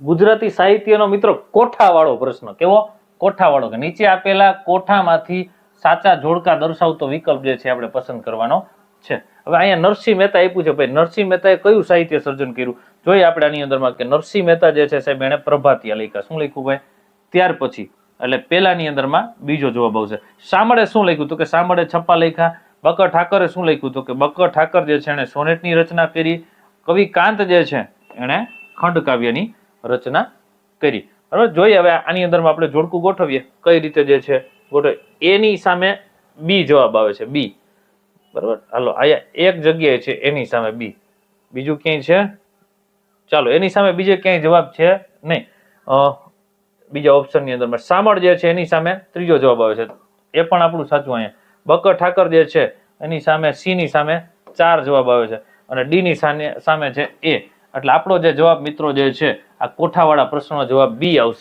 ગુજરાતી સાહિત્યનો મિત્રો કોઠાવાળો પ્રશ્ન. કેવો? કોઠાવાળો કે નીચે આપેલા કોઠામાંથી સાચા જોડકા દર્શાવતો વિકલ્પ જે છે આપણે પસંદ કરવાનો છે. હવે અહીંયા નરસિંહ મહેતા આપ્યું છે. ભાઈ, નરસિંહ મહેતાએ કયું સાહિત્ય સર્જન કર્યું? જોઈએ આપણે આની અંદરમાં કે નરસિંહ મહેતા જે છે સાહેબ એણે પ્રભાતિયા લખ્યા. શું લખ્યું ભાઈ? ત્યાર પછી. એટલે પેલાની અંદરમાં બીજો જવાબ આવશે. સામળે શું લખ્યું તો કે સામળે છપ્પા લખ્યા. બકર ઠાકરે શું લખ્યું તો કે બકર ઠાકર જે છે એણે સોનેટની રચના કરી. કવિ કાંત જે છે એણે ખંડકાવ્યની રચના કરી. બરાબર? જોઈએ હવે આની અંદરમાં આપણે જોડકું ગોઠવીએ. કઈ રીતે જે છે ગોઠવીએ એની સામે બી જવાબ આવે છે, બી. બરાબર? હાલો, અહીંયા એક જગ્યાએ છે, એની સામે બી. બીજું ક્યાંય છે? ચાલો, એની સામે બીજે ક્યાંય જવાબ છે નહીં. બીજા ઓપ્શનની અંદર સામળ જે છે, એની સામે ત્રીજો જવાબ આવે છે. એ પણ આપણું સાચું અહીંયા. બકર ઠાકર જે છે, એની સામે સી ની સામે ચાર જવાબ આવે છે. અને ડી ની સામે છે એ. એટલે આપણો જે જવાબ મિત્રો જે છે આ કોઠાવાળા પ્રશ્નનો જવાબ બી આવશે.